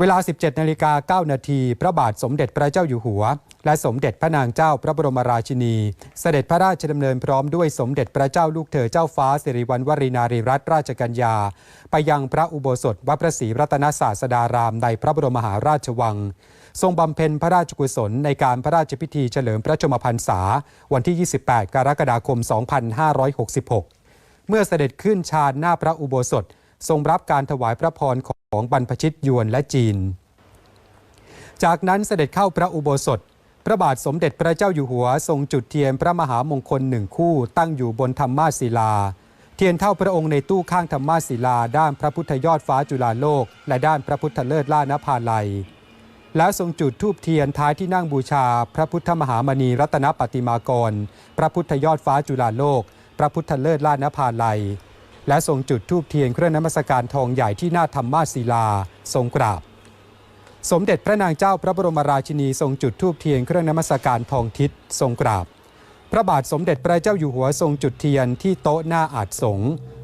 เวลา 17นาฬิกา9นาทีพระบาทสมเด็จพระเจ้าอยู่หัว และสมเด็จพระนางเจ้าพระบรมราชินี เสด็จพระราชดำเนินพร้อมด้วยสมเด็จพระเจ้าลูกเธอเจ้าฟ้าสิริวัณวรีนารีรัตนราชกัญญา ไปยังพระอุโบสถวัดพระศรีรัตนศาสดารามในพระบรมมหาราชวัง ทรงบำเพ็ญพระราชกุศลในการพระราชพิธีเฉลิมพระชมพรรษา วันที่ 28 กรกฎาคม 2566 เมื่อเสด็จขึ้นชาญหน้าพระอุโบสถ ทรงรับการถวายพระพรของบรรพชิตยวนและจีน จากนั้นเสด็จเข้าพระอุโบสถ พระบาทสมเด็จพระเจ้าอยู่หัว ทรงจุดเทียนพระมหามงคลหนึ่งคู่ตั้งอยู่บนธรรมาศิลา เทียนเท่าพระองค์ในตู้ข้างธรรมาศิลา ด้านพระพุทธยอดฟ้าจุฬาโลก และด้านพระพุทธเลิศล่านภาลัย แล้วทรงจุดธูปเทียนท้ายที่นั่งบูชา พระพุทธมหามณีรัตนปฏิมากร พระพุทธยอดฟ้าจุฬาโลก พระพุทธเลิศล่านภาลัย และทรงจุดธูปเทียนเครื่องนมัสการทองใหญ่ที่หน้าธรรมาศิลา ทรงกราบ สมเด็จพระนางเจ้าพระบรมราชินีทรงจุดธูปเทียนเครื่องนมัสการทองทิศทรงกราบ พระบาทสมเด็จพระเจ้าอยู่หัวทรงจุดเทียนที่โต๊ะหน้าอาจสง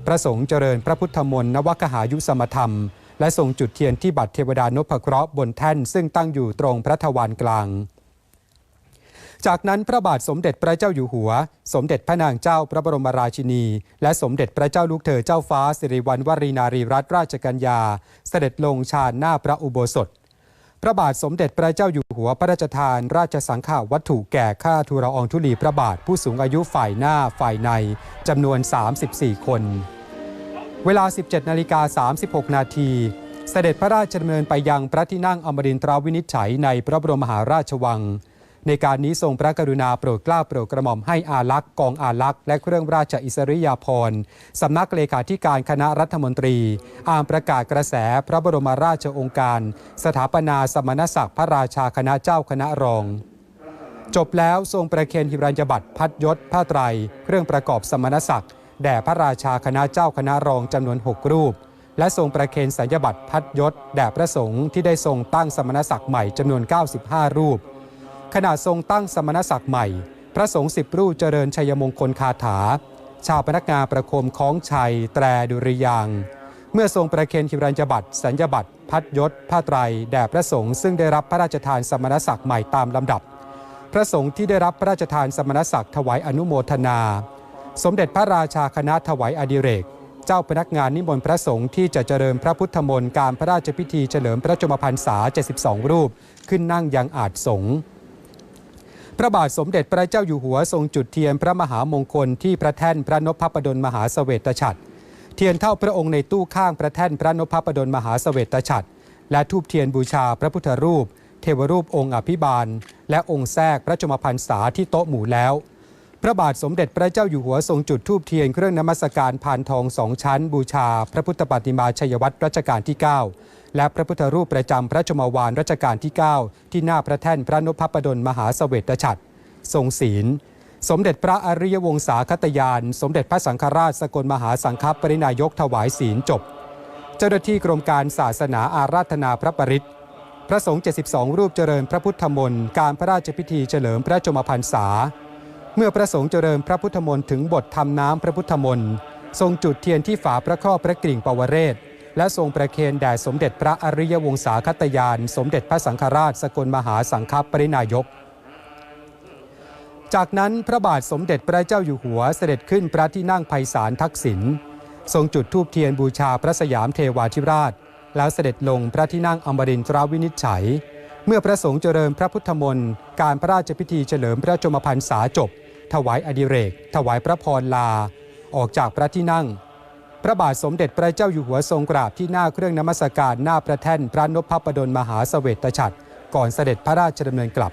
พระสงฆ์เจริญพระพุทธมนต์นวคหายุสมธรรม และทรงจุดเทียนที่บัตรเทวดานพเคราะห์บนแท่นซึ่งตั้งอยู่ตรงพระทวารกลาง จากนั้นพระบาทสมเด็จพระเจ้าอยู่หัว สมเด็จพระนางเจ้าพระบรมราชินี และสมเด็จพระเจ้าลูกเธอเจ้าฟ้าสิริวัณวรีนารีรัตนราชกัญญา เสด็จลงชาญหน้าพระอุโบสถ พระบาทสมเด็จพระเจ้าอยู่หัวพระราชทาน ราชสังฆาวัตถุแก่ข้าทูลอองธุลีพระบาทผู้สูงอายุฝ่ายหน้าฝ่ายในจำนวน 34 คน เวลา 17นาฬิกา36 นาทีเสด็จพระราชดำเนินไปยังพระที่นั่งอมรินทราวินิจฉัยในพระบรมมหาราชวัง ในการนี้ทรงพระกรุณาโปรดเกล้าโปรดกระหม่อมให้อาลักษ์กองอาลักษ์และเครื่องราชอิสริยาภรณ์สำนักเลขาธิการคณะรัฐมนตรี อ่านประกาศกระแสพระบรมราชองค์การ สถาปนาสมณศักดิ์พระราชาคณะเจ้าคณะรองจบแล้วทรงประเคนหิรัญญบัตรพัดยศผ้าไตร เครื่องประกอบสมณศักดิ์แด่พระราชาคณะเจ้าคณะรองจำนวน 6 รูป และทรงประเคนสัญญบัตรพัดยศแด่พระสงฆ์ที่ได้ทรงตั้งสมณศักดิ์ใหม่จำนวน 95 รูป ขณะทรงตั้งสมณศักดิ์ใหม่ พระสงฆ์สิบรูปเจริญชัยมงคลคาถา ชาวพนักงานประโคมคล้องชัย แตรดุริยาง เมื่อทรงประเคนหิรัญญบัตรสัญญบัตรพัดยศผ้าไตรแด่พระสงฆ์ซึ่งได้รับพระราชทานสมณศักดิ์ใหม่ตามลำดับ พระสงฆ์ที่ได้รับพระราชทานสมณศักดิ์ถวายอนุโมทนา สมเด็จพระราชาคณะถวายอดิเรกเจ้าพนักงานนิมนต์พระสงฆ์ที่จะเจริญพระพุทธมนต์การพระราชพิธีเฉลิมพระชมพรรษา 72 รูป ขึ้นนั่งยังอาจสงฆ์ พระบาทสมเด็จพระเจ้าอยู่หัวทรงจุดเทียนพระมหามงคลที่พระแท่นพระนพพดลมหาเสวตฉัตรเทียนเท่าพระองค์ในตู้ข้างพระแท่นพระนพพดลมหาเสวตฉัตรและทูบเทียนบูชาพระพุทธรูป เทวรูปองค์อภิบาล และองค์แทรกพระชมพรรษาที่โต๊ะหมู่แล้ว พระบาทสมเด็จพระเจ้าอยู่หัวทรงจุดทูบเทียนเครื่องนมัสการพานทองสองชั้น บูชา พระพุทธปฏิมาชัยวัตรรัชกาลที่ 9 และพระพุทธรูปประจำพระชมวานรัชกาลที่ 9 ที่หน้าพระแท่นพระนพพดลมหาเสวตฉัตรทรงศีล สมเด็จพระอริยวงศาคตยาน สมเด็จพระสังฆราชสกลมหาสังฆปรินายกถวายศีลจบ เจ้าหน้าที่กรมการศาสนาอาราธนาพระปริตรพระสงฆ์72 รูปเจริญพระพุทธมนต์การพระราชพิธีเฉลิมพระชมพรรษา เมื่อพระสงฆ์เจริญพระพุทธมนต์ถึงบททำน้ำพระพุทธมนต์ทรงจุดเทียนที่ฝาพระครอบพระกริ่งปวเรศ และทรงประเคนแด่สมเด็จพระอริยวงศาคตยาน สมเด็จพระสังฆราชสกลมหาสังฆปรินายก จากนั้นพระบาทสมเด็จพระเจ้าอยู่หัวเสด็จขึ้นพระที่นั่งไพศาลทักษิณทรงจุดธูปเทียนบูชาพระสยามเทวาธิราช แล้วเสด็จลงพระที่นั่งอมรินทราวินิจฉัย เมื่อพระสงฆ์เจริญพระพุทธมนต์การพระราชพิธีเฉลิมพระชมพรรษาจบ ถวายอดิเรก ถวายพระพรลา ออกจากพระที่นั่ง พระบาทสมเด็จพระเจ้าอยู่หัวทรงกราบที่หน้าเครื่องนมัสการหน้าพระแท่นพระนพพระดลมหาเสวตฉัตรก่อนเสด็จพระราชดำเนินกลับ